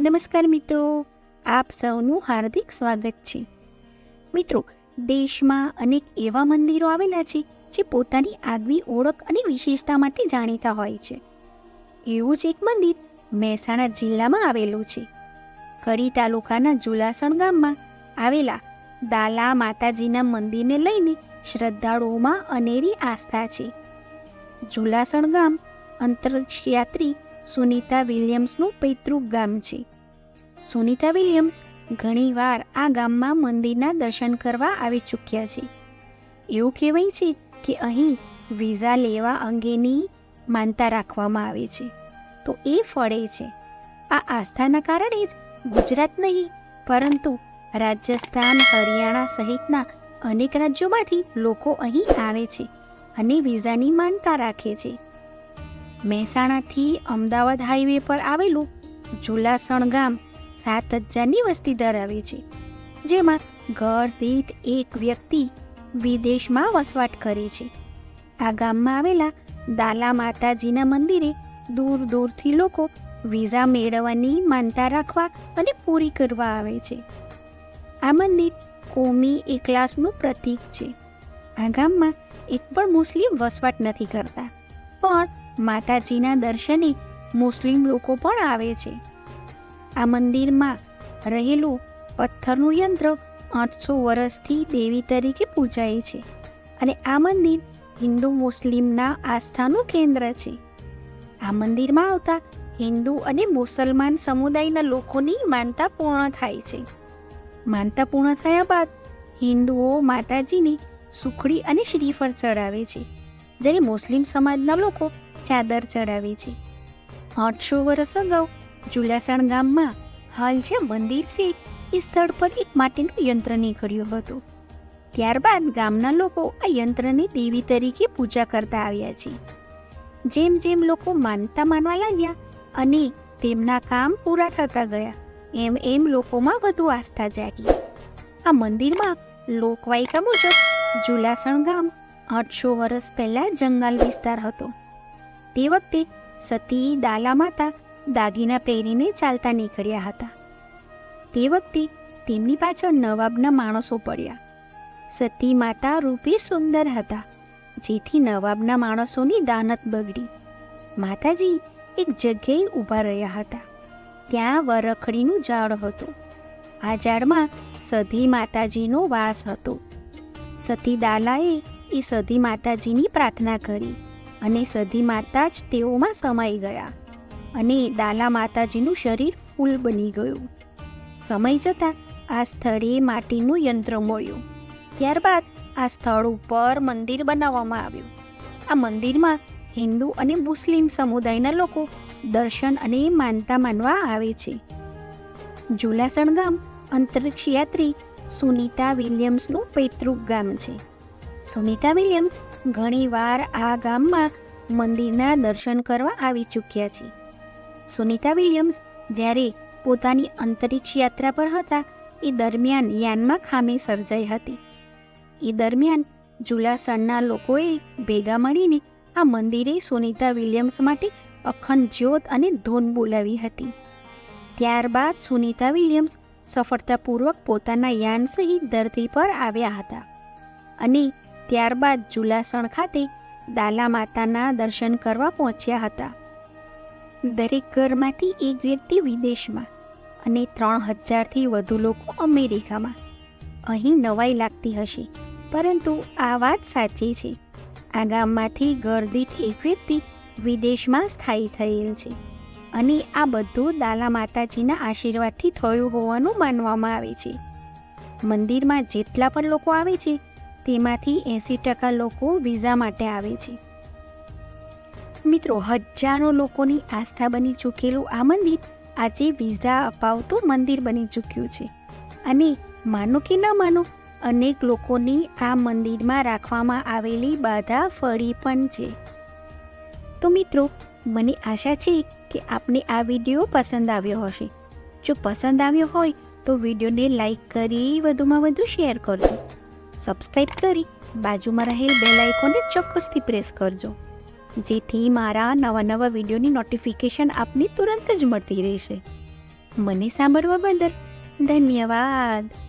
નમસ્કાર મિત્રો, આપ સૌનું હાર્દિક સ્વાગત છે. મિત્રો, દેશમાં અનેક એવા મંદિરો આવેલા છે, જે પોતાની આગવી ઓળખ અને વિશેષતા માટે જાણીતા હોય છે. એવું જ એક મંદિર મહેસાણા જિલ્લામાં આવેલું છે. કડી તાલુકાના જુલાસણ ગામમાં આવેલા દાલા માતાજીના મંદિરને લઈને શ્રદ્ધાળુઓમાં અનેરી આસ્થા છે. જુલાસણ ગામ અંતરિક્ષયાત્રી સુનીતા વિલિયમ્સનું પૈતૃક ગામ છે. સુનિતા વિલિયમ્સ ઘણીવાર આ ગામમાં મંદિરના દર્શન કરવા આવી ચૂક્યા છે. એવું કહેવાય છે કે અહીં વિઝા લેવા અંગેની માનતા રાખવામાં આવે છે. તો એ ફળે છે. આ આસ્થાના કારણે જ ગુજરાત નહીં, પરંતુ રાજસ્થાન, હરિયાણા સહિતના અનેક રાજ્યોમાંથી લોકો અહીં આવે છે અને વિઝાની માનતા રાખે છે. મહેસાણાથી અમદાવાદ હાઈવે પર આવેલું જુલાસણ ગામ સાત હજારની વસ્તી ધરાવે છે, જેમાં ઘર, દીઠ એક વ્યક્તિ વિદેશમાં વસવાટ કરે છે. આ ગામમાં આવેલા દાલા માતાજીના મંદિરે દૂર દૂરથી લોકો વિઝા મેળવવાની માનતા રાખવા અને પૂરી કરવા આવે છે. આ મંદિર કોમી એકલાસનું પ્રતીક છે. આ ગામમાં એક પણ મુસ્લિમ વસવાટ નથી કરતા. પણ માતાજીના દર્શને મુસ્લિમ લોકો પણ આવે છે. આ મંદિરમાં રહેલું પથ્થરનું યંત્ર આઠસો વર્ષથી દેવી તરીકે પૂજાય છે અને આ મંદિર હિન્દુ મુસ્લિમના આસ્થાનું કેન્દ્ર છે. આ મંદિરમાં આવતા હિન્દુ અને મુસલમાન સમુદાયના લોકોની માનતા પૂર્ણ થાય છે. માનતા પૂર્ણ થયા બાદ હિન્દુઓ માતાજીને સુખડી અને શ્રીફળ ચડાવે છે. જ્યારે મુસ્લિમ સમાજના લોકો ચાદર ચડાવે છે. આઠસો વર્ષ અગાઉ જુલાસણ ગામમાં હાલ જે મંદિર છે, એ સ્થળ પર એક માટેનું યંત્ર નીકળ્યું હતું. ત્યારબાદ ગામના લોકો આ યંત્રની દેવી તરીકે પૂજા કરતા આવ્યા છે. જેમ જેમ લોકો માનતા માનવા લાગ્યા અને તેમના કામ પૂરા થતા ગયા, એમ એમ લોકોમાં વધુ આસ્થા જાગી. આ મંદિરમાં લોકવાયકા મુજબ જુલાસણ ગામ આઠસો વર્ષ પહેલા જંગલ વિસ્તાર હતો. તે વખતે સતી, દાલા માતા દાગીના પહેરીને ચાલતા નીકળ્યા હતા. તે વખતે તેમની પાછળ નવાબના માણસો પડ્યા. સતી માતા રૂપે સુંદર હતા, જેથી નવાબના માણસોની દાનત બગડી. માતાજી એક જગ્યાએ ઊભા રહ્યા હતા. ત્યાં વરખડીનું ઝાડ હતું. આ ઝાડમાં સધી માતાજીનો વાસ હતો. સતી દાલાએ એ સધી માતાજીની પ્રાર્થના કરી. અને સધી માતા જ તેઓમાં સમાઈ ગયા અને દાલા માતાજીનું શરીર ફૂલ બની ગયું. સમય જતાં આ સ્થળે માટીનું યંત્ર મળ્યું. ત્યારબાદ આ સ્થળ ઉપર મંદિર બનાવવામાં આવ્યું. આ મંદિરમાં હિન્દુ અને મુસ્લિમ સમુદાયના લોકો દર્શન અને માનતા માનવા આવે છે. જુલાસણ ગામ અંતરિક્ષ યાત્રી સુનીતા વિલિયમ્સનું પૈતૃક ગામ છે. સુનીતા વિલિયમ્સ ઘણીવાર આ ગામમાં મંદિરના દર્શન કરવા આવી ચૂક્યા છે. સુનિતા વિલિયમ્સ જ્યારે પોતાની અંતરિક્ષ યાત્રા પર હતા, એ દરમિયાન યાનમાં ખામી સર્જાઈ હતી. એ દરમિયાન જુલાસણના લોકોએ ભેગા મળીને આ મંદિરે સુનિતા વિલિયમ્સ માટે અખંડ જ્યોત અને ધૂન બોલાવી હતી. ત્યારબાદ સુનિતા વિલિયમ્સ સફળતાપૂર્વક પોતાના યાન સહિત ધરતી પર આવ્યા હતા અને ત્યારબાદ જુલાસણ ખાતે દાલા માતાના દર્શન કરવા પહોંચ્યા હતા. દરેક ઘરમાંથી એક વ્યક્તિ વિદેશમાં અને ત્રણ હજારથી વધુ લોકો અમેરિકામાં. અહીં નવાઈ લાગતી હશે, પરંતુ આ વાત સાચી છે. આ ગામમાંથી ઘરદીઠ એક વ્યક્તિ વિદેશમાં સ્થાયી થયેલ છે અને આ બધું દાલા માતાજીના આશીર્વાદથી થયું હોવાનું માનવામાં આવે છે. મંદિરમાં જેટલા પણ લોકો આવે છે તેમાંથી એંસી ટકા લોકો વિઝા માટે આવે છે. મિત્રો, હજારો લોકોની આસ્થા બની ચૂકેલું આ મંદિર આજે વિઝા અપાવતું મંદિર બની ચૂક્યું છે. અને માનો કે ન માનો, અનેક લોકોની આ મંદિરમાં રાખવામાં આવેલી બાધા ફળી પણ છે. તો મિત્રો, મને આશા છે કે આપને આ વીડિયો પસંદ આવ્યો હશે. જો પસંદ આવ્યો હોય તો વિડીયોને લાઈક કરી વધુમાં વધુ શેર કરજો. સબસ્ક્રાઈબ કરી બાજુમાં રહેલ બેલ આઇકોનને ચોક્કસથી પ્રેસ કરજો. જેથી મારા નવા નવા વિડીયોની નોટિફિકેશન આપને તુરંત જ મળતી રહેશે. મને સાંભળવા બદલ ધન્યવાદ.